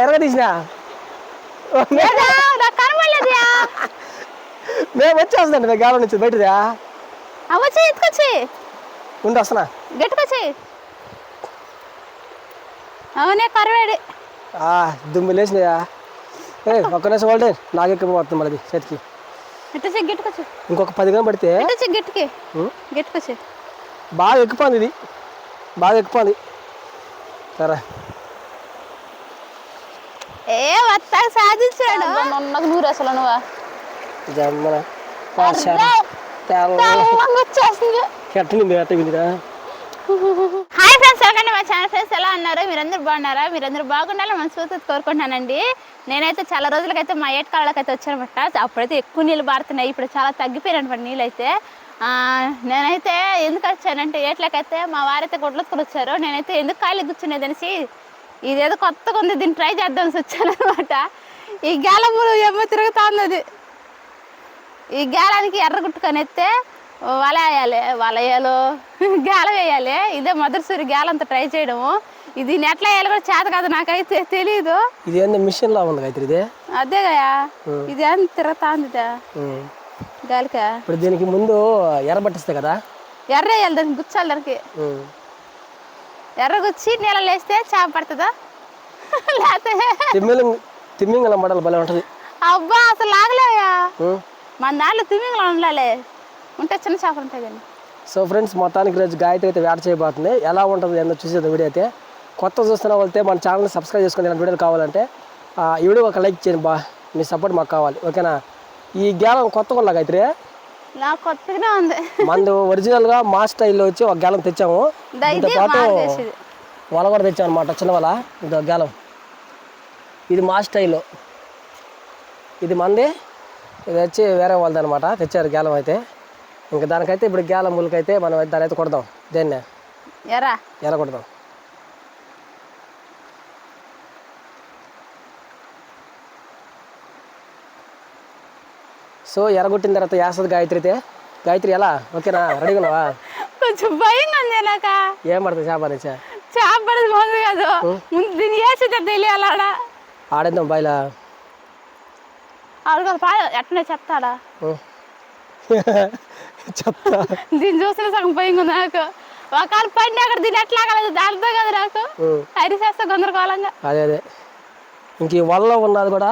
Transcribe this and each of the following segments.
ఎరగ తీసినా. మేము వచ్చేస్తుందండి మేము గాలం నుంచి బయటదా అవచ్చి ఎత్తుకొచ్చి ఉండి వస్తున్నా. గట్టుకొచ్చి అవునే కరవేడి. ఆ, దుమ్ము లేచినాయా? ఏ ఒక్క నిమిషం వాళ్ళే నాకు ఎక్కిపోతుంది మళ్ళీ చేతికి. ఇంకొక పది గంటలు పడితే బాగా ఎక్కిపోయింది ఇది. బాగా ఎక్కిపోయింది సరే. ఏ వత్తా సాధించాడు. నాకు నూరు అసలు నువ్వు? జమ్మన హాయ్ ఫ్రెండ్స్ వెల్కమ్ మా ఛానల్. ఫ్రెండ్స్ ఎలా ఉన్నారు? మీరందరూ బాగున్నారా? మీరందరూ బాగుండాలని మనస్ఫూర్తి కోరుకుంటున్నానండి. నేనైతే చాలా రోజులకైతే మా ఏట కాళ్ళకైతే వచ్చానమాట. అప్పుడైతే ఎక్కువ నీళ్ళు బారుతున్నాయి. ఇప్పుడు చాలా తగ్గిపోయినమాట నీళ్ళు అయితే ఆ, నేనైతే ఎందుకు వచ్చానంటే ఏట్లకైతే మా వారైతే గుడ్లెత్తుకుని వచ్చారు. నేనైతే ఎందుకు కాయలు కూర్చునేది అనేసి ఇదేదో కొత్తగా ఉంది దీన్ని ట్రై చేద్దాం వచ్చాను అనమాట. ఈ గేలములు ఏమో తిరుగుతా ఉంది అది ఈ గేలానికి ఎర్ర గుట్టుకొని ఎత్తే వల వేయాలి వల వేయాలో గేల వేయాలి. ఇదే మొదటిసారి గేలంతా ట్రై చేయడము. ఇది ఎట్లా వేయాలి కూడా చేత కాదు నాకైతే తెలీదు. ఇది ఏంది మిషన్ లా ఉంది గాయత్రి ఇది? అదే కదా. ఇదేం తిరుగుతా ఉంది. గాలికా? ఇప్పుడు దీనికి ముందు ఎర్రబట్టిస్తాయి కదా? ఎర్ర వేయాలి దానికి గుచ్చాలి దానికి. ఉం. ఎర్ర గుచ్చి నీళ్ళలో వేస్తే చేప పడుతుందా? లేకపోతే తిమ్మింగ తిమ్మింగళం మడలు భలే ఉంటుంది. అబ్బా అసలు లాగలేవా ఉం. మన దాంట్లో తిమ్మింగ్లో ఉండాలి. ఉంటే చిన్న చేపలు ఉంటాయి కానీ. సో ఫ్రెండ్స్ మొత్తానికి రోజు గాయత్రి అయితే వేట చేయబోతుంది. ఎలా ఉంటుంది ఏందో చూసేది వీడియో అయితే. కొత్త చూస్తున్న వాళ్ళతే మన ఛానల్ని సబ్స్క్రైబ్ చేసుకుని ఇలాంటి వీడియోలు కావాలంటే ఈ వీడియో ఒక లైక్ చేయండి బా. మీ సపోర్ట్ మాకు కావాలి. ఓకేనా? ఈ గేలం కొత్త కొల్ల గాయత్రి? కొత్తగానే ఉంది. మందు ఒరిజినల్గా మా స్టైల్లో వచ్చి ఒక గేలం తెచ్చాము. దీంతో పాటు వల కూడా తెచ్చాం అనమాట చిన్న వల. ఇది ఒక గేలం. ఇది మా స్టైల్లో ఇది మంది ఇది వచ్చి వేరే వాళ్ళది అనమాట తెచ్చారు గేలం అయితే. ఇంకా దానికైతే ఇప్పుడు గేలం ములకైతే మనం దాని అయితే కొడదాం. దేన్నే? ఎరా? ఎలా కొడదాం? సో ఎరగొట్టిన తర్వాత వేస్తుంది గాయత్రి అయితే గాయత్రి ఎలా? ఓకేనా? రెడీగా ఉన్నావా? కొంచెం భయంగా ఉంది నాక. ఏం పడుతుంది చేప నుంచి చేప పడేది బాగుంది కాదు. ముందు దీన్ని వేసితే తెలియాలి ఆడ. ఆడేద్దాం బాయిలా. ఆడు పా ఎట్లనే చెప్తాడా? చెప్తా. దీన్ని చూసిన సగం భయంగా ఉంది నాకు. ఒకవేళ పడిన అక్కడ దీన్ని ఎట్లా కలదు దాంతో కదా నాకు. అరిసేస్తా గందరగోళంగా. అదే అదే. ఇంక వలలో ఉన్నది కూడా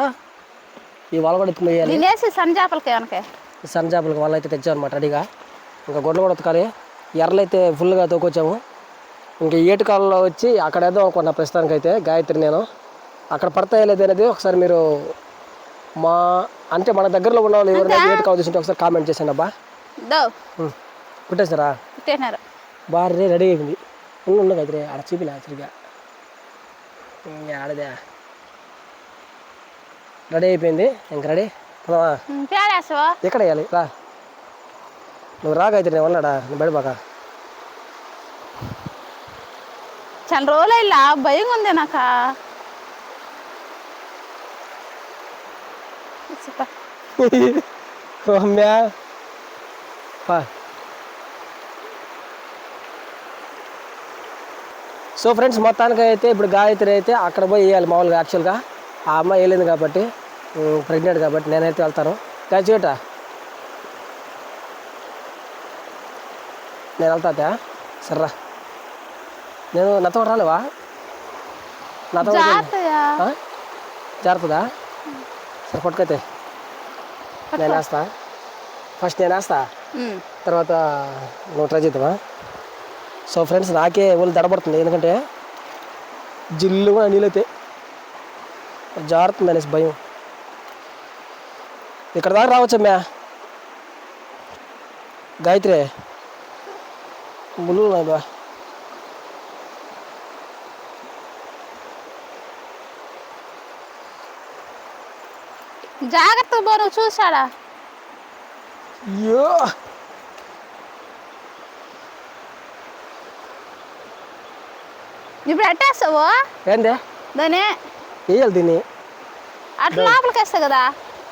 ఈ వల కూడా ఎత్తుకుని వేసి సన్న చేపలకి వెనక. సన్న చేపలకి వల అయితే తెచ్చాం అనమాట రెడీగా. ఇంకా గొడ్లు కూడా ఉతకాలి. ఎర్రలు అయితే ఫుల్గా తోకొచ్చాము. ఇంకా ఏటు కాలంలో వచ్చి అక్కడ ఏదో అనుకున్న ప్రస్తుతానికి అయితే గాయత్రి నేను. అక్కడ పడతాయో లేదు అనేది ఒకసారి మీరు మా అంటే మన దగ్గరలో ఉన్న వాళ్ళు ఎవరైనా ఏటు కావాలి చూసింటే ఒకసారి కామెంట్ చేసాను అబ్బా. కుట్టేసారా బాగా రెడీ ఉండు ఉండు గాయత్రి ఆడ చూపిలే సరిగా ఆడదే. రెడీ అయిపోయింది. ఇంక రెడీ. ఎక్కడ వేయాలి? రా. నువ్వు రా గాయత్రి నేను ఉన్నాడా నువ్వు బయటపాక చాలా రోజులు ఇలా భయంగా ఉంది నాక. అమ్మా. సో ఫ్రెండ్స్ మొత్తానికి అయితే ఇప్పుడు గాయత్రి అయితే అక్కడ పోయి వేయాలి మామూలుగా యాక్చువల్గా. ఆ అమ్మాయి వేయలేదు కాబట్టి. ప్రెగ్నెంట్ కాబట్టి నేనైతే వెళ్తాను. గాయత్రిట నేను వెళ్తా సర్రా. నేను నాతో రాలేవా? నాతో? జారుతుందా సరే పట్టుకైతే. నేను వేస్తా. ఫస్ట్ నేను వేస్తా. తర్వాత నువ్వు ట్రై చేద్దామా? సో ఫ్రెండ్స్ నాకే ఒళ్ళు దడబడుతుంది. ఎందుకంటే జిల్లుగా నీళ్ళైతే. జారుతుంది అనేసి భయం. ఇక్కడ దాకా రావచ్చమ్మా గాయత్రి ముళ్ళు బా జాగ్రత్తగా పో నువ్వు చూసాడా అయ్యో ఇప్పుడు ఎట్టేస్తావు? ఏందే? దాన్ని? వేయాలి దీన్ని? అట్లా లోపలికి వేస్తావు కదా.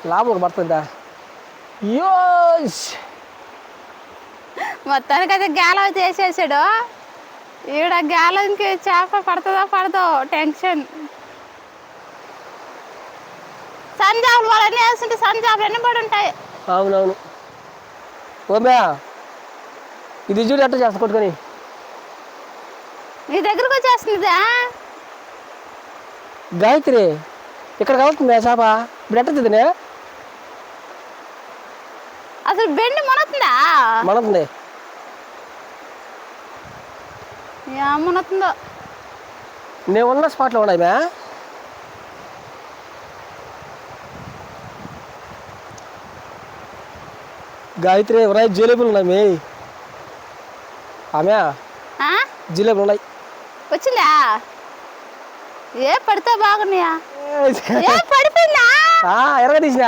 లాభం పడుతుందా? మొత్తానికి అయితే గేలం వేసేసాడు ఈడ గ్యాలంకి చేప పడుతుందా పడదో టెన్షన్. సంజాబులు వాళ్ళని వేస్తుంటే సంజాబులు అన్నీ పడి ఉంటాయి? అవునవును. ఓమే ఇది చూడు ఎట్ట చేస్తా కొట్టుకొని. నీ దగ్గరకు వచ్చేస్తుందా గాయత్రి ఇక్కడ కావుతుంది చేప. ఇప్పుడు ఎట్ట అసలు బెండి మునతుందా మనతుంది ఏం మునతుందో నేను ఉన్న స్పాట్లో ఉన్నాయి గాయత్రి ఎవరై జిలేబులు ఉన్నాయి మే? ఆమె? జిలేబులు ఉన్నాయి. వచ్చిందా? ఏ పడితే బాగున్నాయా? పడిపోయిందా? ఆ, ఎరగ తీసిన.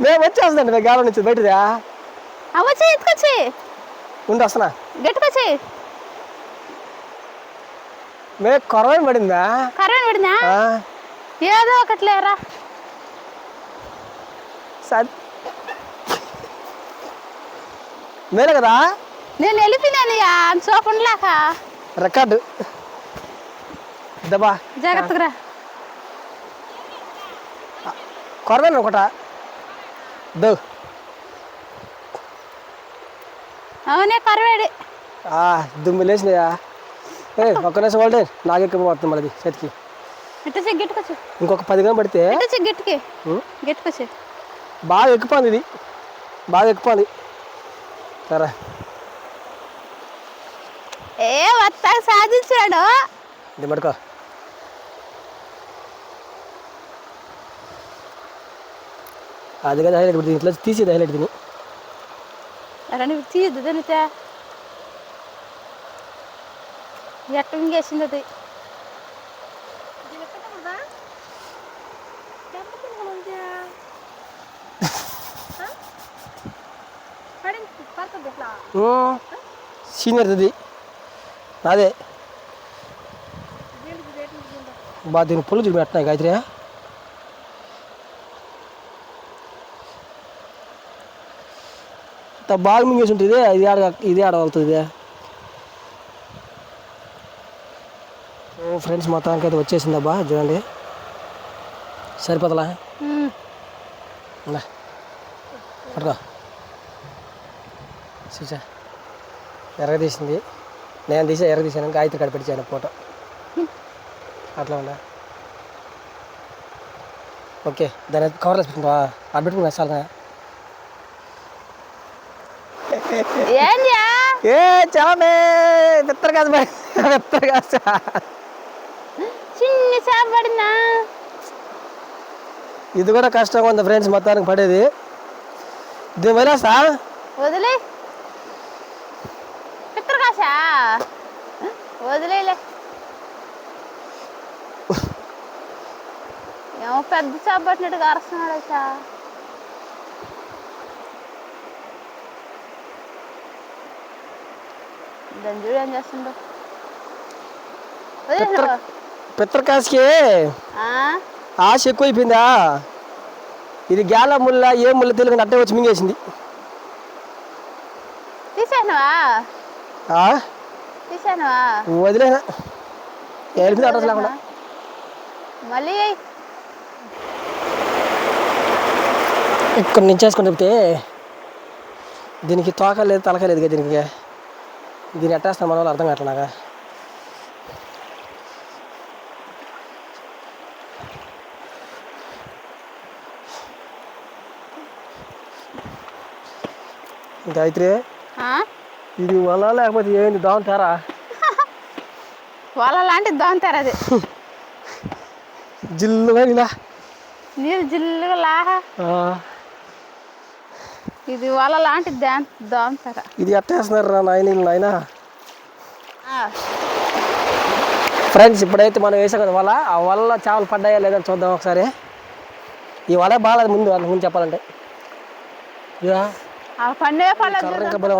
మేము వచ్చేస్తుందండి మేము గాలం నుంచి బయటదా ఆ, వచ్చి ఎత్తుకొచ్చి ఉండి వస్తున్నా. గట్టుకొచ్చి మే కొరవై పడిందా? కరెంట్ పడిందా? ఏదో ఒకటి లేరా. మేలే కదా? నేను వెళ్ళిపోయినాను చూపండిలాక రికార్డు. దబా. జాగ్రత్తగా కొరవేను ఒకట? దో. అవునే కరవేడి ఆ, దుమ్ము లేచినాయా ఏ ఒక్క నిమిషం వాళ్ళే పడుతుంది మళ్ళీ చేతికి. ఇంకొక పది గంటలు పడితే? గిట్టుకొచ్చి బాగా ఎక్కిపోయింది ఇది. బాగా ఎక్కిపోయింది. సరే. ఏ వత్తా సాధించాడు. ఇది అది కదా హైలైట్ ఇప్పుడు ఇంట్లో తీసేది హైలైట్ తిని. రండి తీయద్దు తినితే. ఎట్ట ఇంకేసింది అది సీనియర్ ఇది అదే బా దీని పుల్లు చూపి పెట్టినాయి గాయత్రి. బాగా మింగేసి ఉంటుంది ఇది ఆడ ఇది ఆడ వెళ్తుంది ఫ్రెండ్స్ మొత్తానికి అయితే వచ్చేసిందబ్బా చూడండి. సరిపోతలా? పట్టుకో. చూసా ఎర్ర తీసింది. నేను తీసా ఎర్ర తీసాను గాయత్రి కాడ పెట్టాను ఫోటో. అట్లా ఉందా? ఓకే దాని కవర్లో పెట్టుకుంటా అక్కడ పెట్టుకున్నా చాలా ఏ చాలా పెత్తర కాదు పెత్తర కాదు చిన్న చేప పడిందా? ఇది కూడా కష్టంగా ఉంది ఫ్రెండ్స్ మొత్తానికి పడేది. దీని వదిలేస్తా. వదిలే. పిత్రకాశా వదిలేలే. ఏమో పెద్ద చేప పట్టినట్టుగా అరుస్తున్నాడు వచ్చా దాన్ని చూడు ఏం ఆశ ఎక్కువైపోయిందా ఇది గ్యాల ముల్ల ఏ ముల్ల తెలియకుండా అట్టే వచ్చి మింగేసింది వదిలేనా అడ్రస్ లేకుండా మళ్ళీ. ఇక్కడ నుంచి వేసుకొని చెప్తే దీనికి తోక లేదు తలక లేదు కదా దీనికి దీన్ని ఎట్టేస్తాం మన వాళ్ళు అర్థం కావట్లే నాకు గాయత్రి? ఇది వల్ల లేకపోతే ఏంది దాంతారా? వాళ్ళ లాంటిది దోంతారు అది? జిల్లుగా ఇలా నీరు జిల్లుగా లాహా ఇది వాళ్ళ లాంటిది దా దోంతార. ఇది ఎట్టేస్తున్నారు రా నాయన. నాయన ఫ్రెండ్స్ ఇప్పుడైతే మనం వేసాం కదా వల ఆ వల్ల చేపలు పడ్డాయా లేదని చూద్దాం ఒకసారి. ఈ వల బాగాలేదు ముందు అంత ముందు చెప్పాలంటే. ఇక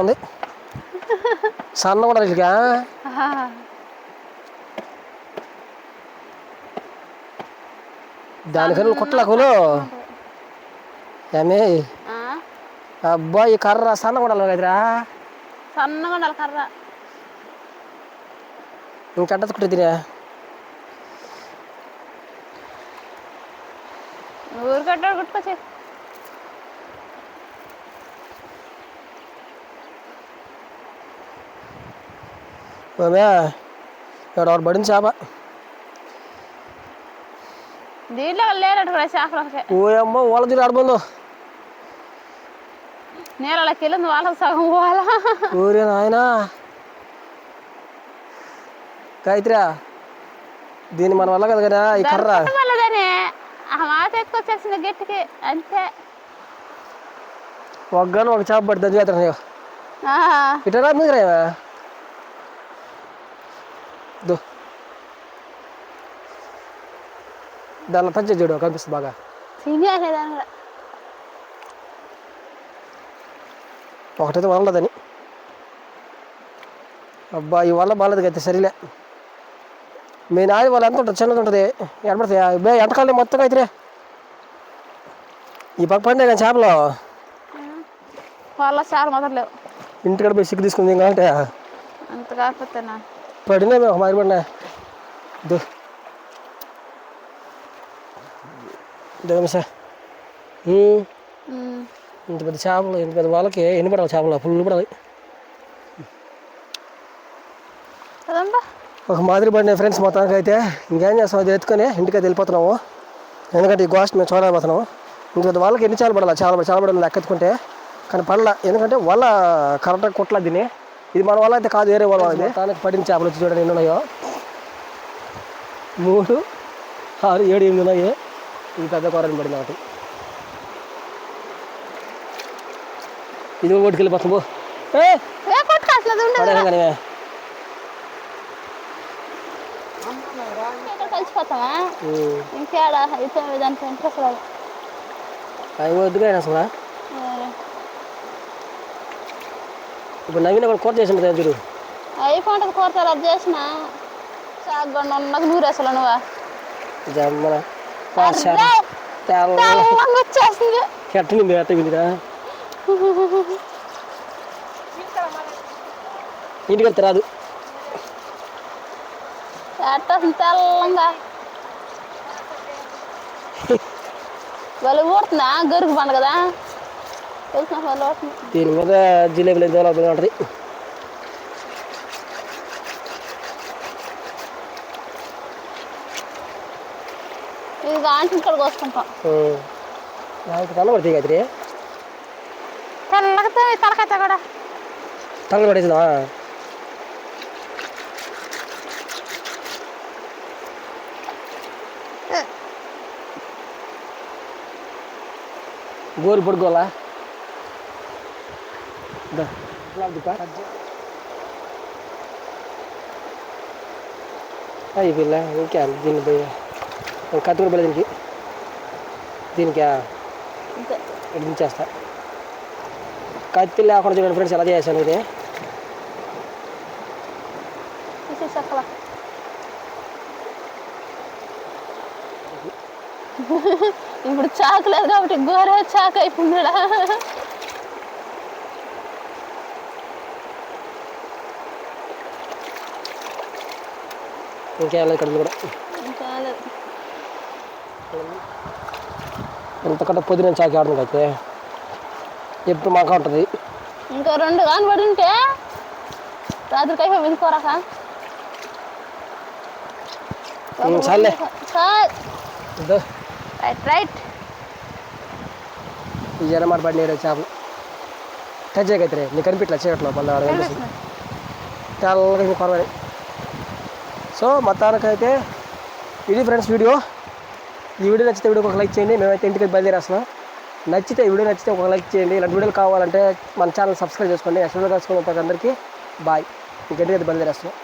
ఉంది. సన్న కూడా ఇక దానికన్నా కొట్టలేకులు ఏమే? అబ్బా ఈ కర్ర సన్నగా ఉండాలి కదరా. సన్నగా ఉండాలి కర్ర. ఇంకెంట తినే. ఊరికట్టాడు గుట్టుకొచ్చి ఓమే ఇక్కడ ఒకటి పడింది చేప. దీంట్లో లేనట్టు చేపలు అమ్మ వాళ్ళ తిరిగి ఆడబందో నీళ్ళకి వెళ్ళింది వాళ్ళకి సగం పోవాలా ఊరే నాయనా. గాయత్రి దీన్ని మన వల్ల కదా కదా ఈ కర్ర? వాళ్ళదని ఆ మాట ఎత్తుకొచ్చేసింది గట్టికి అంతే. ఒక్కను ఒక చేప పడుతుంది ఆ, ఇటరా ముందుకు రా దో. దానిలో టచ్ చేసి చూడు కనిపిస్తుంది బాగా. కూడా. ఒకటైతే వదలదని అబ్బా ఈ వల్ల బాగాలేదు అయితే సరిలే. మీ నాయ వాళ్ళు ఎంత ఉంటుంది? చిన్నది ఉంటుంది. ఎడబడతాయి బే ఎంతకాలం మొత్తం అయితే ఈ పక్క పండే కానీ చేపలు. వాళ్ళ ఇంటికాడ పోయి సిక్కు తీసుకుంది ఇంకా అంటే అంత పడినా మేము మారి పడినా దో. ఉమ్. ఇంత పెద్ద చేపలు ఇంత పెద్ద వాళ్ళకి ఎన్ని పడాలి చేపలు? ఫుల్ పడాలి. ఒక మాదిరి పడినాయి ఫ్రెండ్స్ మొత్తానికి అయితే ఇంకేం చేస్తాం? అది ఎత్తుకొని ఇంటికి అయితే వెళ్ళిపోతున్నాము. ఎందుకంటే ఈ గోస్ట్ మేము చూడలేకపోతున్నాము. ఇంక పెద్ద వాళ్ళకి ఎన్ని చాలు పడాలి? చాలా చాలా పడాలి లెక్క ఎత్తుకుంటే కానీ పడల. ఎందుకంటే వాళ్ళ కరెక్ట్గా కొట్ల దీన్ని. ఇది మన వాళ్ళ అయితే కాదు వేరే వాళ్ళ వాళ్ళది మొత్తానికి పడిన చేపలు వచ్చి చూడండి ఎన్ని ఉన్నాయో. మూడు ఆరు ఏడు ఎనిమిది ఉన్నాయి. ఇది పెద్ద కూరని పడింది ఒకటి ఇది కూడా కొట్టుకెళ్ళిపోతుంది పో కలిసిపోతామా. ఇంకేడా? అయితే దానికి ఇంట్రెస్ట్ రాదు అవి వద్దుగా అసలు? మరి ఇప్పుడు నవీన కూడా కూర చేసి ఉంటుంది చూడు. అయిపోతుంది కూరతారు అది చేసిన? సాగొండ నాకు నూరు అసలు నువ్వు జమ్మన వచ్చేస్తుంది కెట్టనింది ఇంటికి రాదు. తెల్లంగా. వాళ్ళు ఊడుతుందా గరుకు పండు కదా. దీని మీద జిలేబీలు ఎంత ఉంటుంది ఇది గాంచిన ఇక్కడ కోసుకుంటాం. నాకు తల పడుతుంది కదా తెల్లగా తలకైతే కూడా తల పడేసిందా గోరు పడుకోవాలా? పిల్ల ఇంకా దీన్ని పోయి కత్తి కూడా పడలేదు దీనికి. దీనికా? దించేస్తా. కత్తి లేకుండా చూడండి ఫ్రెండ్స్ ఎలా చేశాను ఇది ఇప్పుడు చాకు లేదు కాబట్టి గోరే చాకు అయిపోయింది. ఇంకేం లేదు ఇక్కడ కూడా ఇంకా లేదు. ఎంతకంటే పొద్దున చాకి ఆడడం అయితే ఎప్పుడు మాకు ఉంటుంది. ఇంకా రెండు కాని పడి ఉంటే రాత్రికి అయిపోయి కోరాక ఉమ్, చాలులే. చాలు రైట్ రైట్. ఈ జనం మాట పడిన చేపలు టచ్ చేయకైతే నీకు కనిపించలే చీకట్లో మళ్ళీ ఆడ కనిపిస్తుంది. తెల్లగా ఇంకా సో మొత్తానికైతే ఇది ఫ్రెండ్స్ వీడియో. ఈ వీడియో నచ్చితే వీడియోకి ఒక లైక్ చేయండి. మేమైతే ఇంటికి బయలుదేరేస్తున్నాం. నచ్చితే వీడియో నచ్చితే ఒక లైక్ చేయండి. ఇలాంటి వీడియోలు కావాలంటే మన ఛానల్ సబ్స్క్రైబ్ చేసుకోండి. నెక్స్ట్ వీడియో కలుసుకున్న అందరికీ బాయ్. ఇంకెంటికి అయితే బయలుదేరేస్తున్నాం